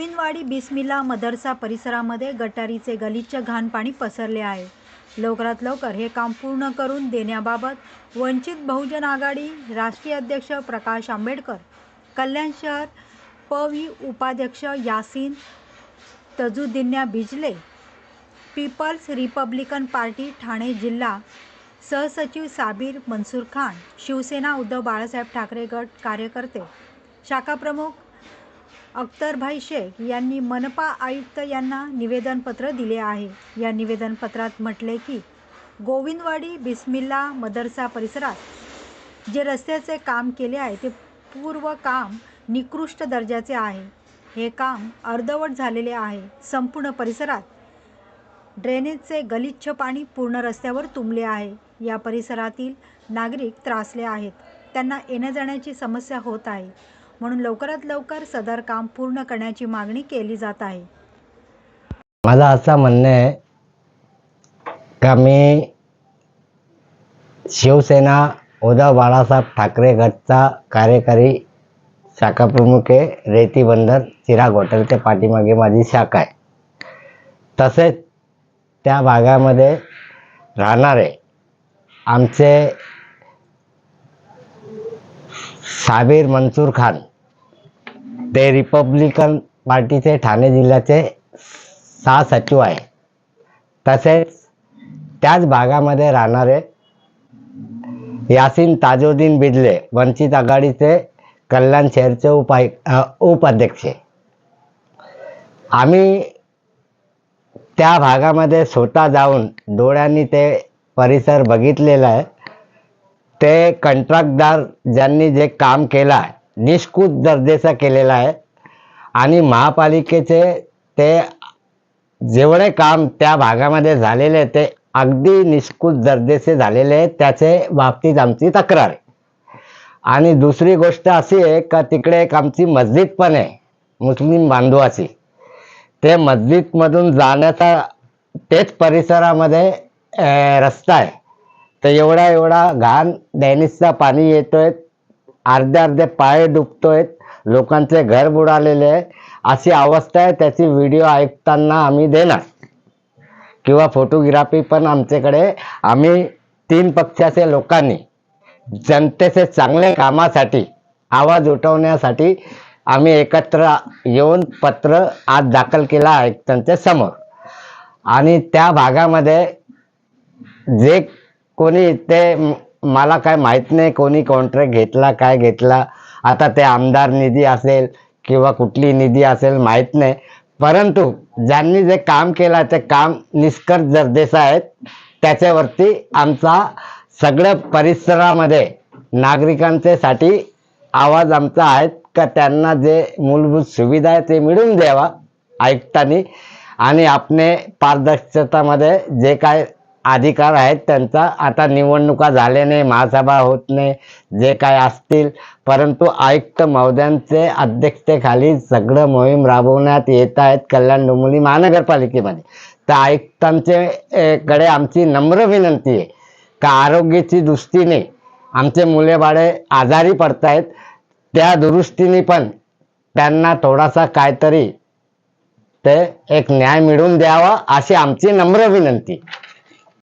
गोविंदवाडी बिस्मिल्ला मदरसा परिसरामध्ये गटारीचे गलिच्छ घाण पाणी पसरले आहे. लवकरात लवकर हे काम पूर्ण करून देण्याबाबत वंचित बहुजन आघाडी राष्ट्रीय अध्यक्ष प्रकाश आंबेडकर कल्याण शहर पवी उपाध्यक्ष Yasin तजुद्दिन्या Bijle peoples republican party Thane जिल्हा सहसचिव साबीर मनसूर खान शिवसेना उद्धव बाळासाहेब ठाकरे गट कार्यकर्ते शाखाप्रमुख अख्तरभाई शेख यांनी मनपा आयुक्त यांना निवेदनपत्र दिले आहे. या निवेदनपत्रात म्हटले की गोविंदवाडी बिस्मिल्ला मदरसा परिसरात जे रस्त्याचे काम केले आहे ते पूर्व काम निकृष्ट दर्जाचे आहे. हे काम अर्धवट झालेले आहे. संपूर्ण परिसरात ड्रेनेजचे गलिच्छ पाणी पूर्ण रस्त्यावर तुंबले आहे. या परिसरातील नागरिक त्रासले आहेत. त्यांना येण्या जाण्याची समस्या होत आहे. म्हणून लवकरात लवकर सदर काम पूर्ण करण्याची मागणी केली जात आहे. मला असं म्हणणं आहे का मी शिवसेना उद्धव बाळासाहेब ठाकरे गटचा कार्यकारी शाखा प्रमुख आहे रेती बंदर चिराग हॉटेलच्या पाठीमागे माझी शाखा आहे. तसेच त्या भागामध्ये राहणारे आमचे साबीर मंसूर खान ते रिपब्लिकन पार्टीचे ठाणे जिल्ह्याचे सहा सचिव आहे तसेच त्याच भागामध्ये राहणारे यासीन ताजुद्दीन बिडले वंचित आघाडीचे कल्याण शहरचे उपाय उपाध्यक्ष आम्ही त्या भागामध्ये स्वतः जाऊन डोळ्यांनी ते परिसर बघितलेला आहे. ते कंत्राटदार ज्यांनी जे काम केलं आहे निष्कृत दर्जेचा केलेला आहे. आणि महापालिकेचे ते जेवढे काम त्या भागामध्ये झालेले ते अगदी निष्कृत दर्जेचे झालेले आहे त्याचे बाबतीत आमची तक्रार आहे. आणि दुसरी गोष्ट अशी आहे का तिकडे एक आमची मस्जिद पण आहे मुस्लिम बांधवाची. ते मस्जिदमधून जाण्याचा तेच परिसरामध्ये रस्ता आहे. तर एवढा एवढा घाण डॅनिसचा पाणी येतोय अर्धे अर्धे पाय डुबतोय लोकांचे घर बुडालेले आहे अशी अवस्था आहे त्याची व्हिडिओ ऐकताना आम्ही देणार. किंवा फोटोग्राफी पण आमच्याकडे. आम्ही तीन पक्षाच्या लोकांनी जनतेचे चांगल्या कामासाठी आवाज उठवण्यासाठी आम्ही एकत्र येऊन पत्र आज दाखल केला आयुक्तांच्या समोर. आणि त्या भागामध्ये जे कोणी ते मला काय माहीत नाही कोणी कॉन्ट्रॅक्ट घेतला काय घेतला. आता ते आमदार निधी असेल किंवा कुठली निधी असेल माहीत नाही. परंतु ज्यांनी जे काम केलं ते काम निष्कर्ष दर्जेचं आहेत. त्याच्यावरती आमचा सगळ्या परिसरामध्ये नागरिकांचे साठी आवाज आमचा आहे का त्यांना जे मूलभूत सुविधा आहे ते मिळून द्यावा आयुक्तांनी आणि आपणे पारदर्शकतामध्ये जे काय अधिकार आहेत त्यांचा. आता निवडणुका झाल्या नाही महासभा होत नाही जे काय असतील. परंतु आयुक्त महोदयांचे अध्यक्षतेखाली सगळं मोहीम राबवण्यात येत आहेत कल्याण डोंबिवली महानगरपालिकेमध्ये. तर आयुक्तांचे कडे आमची नम्र विनंती आहे का आरोग्याची दृष्टीने आमचे मुले बाळे आजारी पडत आहेत त्या दुरुस्तीने पण त्यांना थोडासा काहीतरी ते एक न्याय मिळवून द्यावा अशी आमची नम्र विनंती.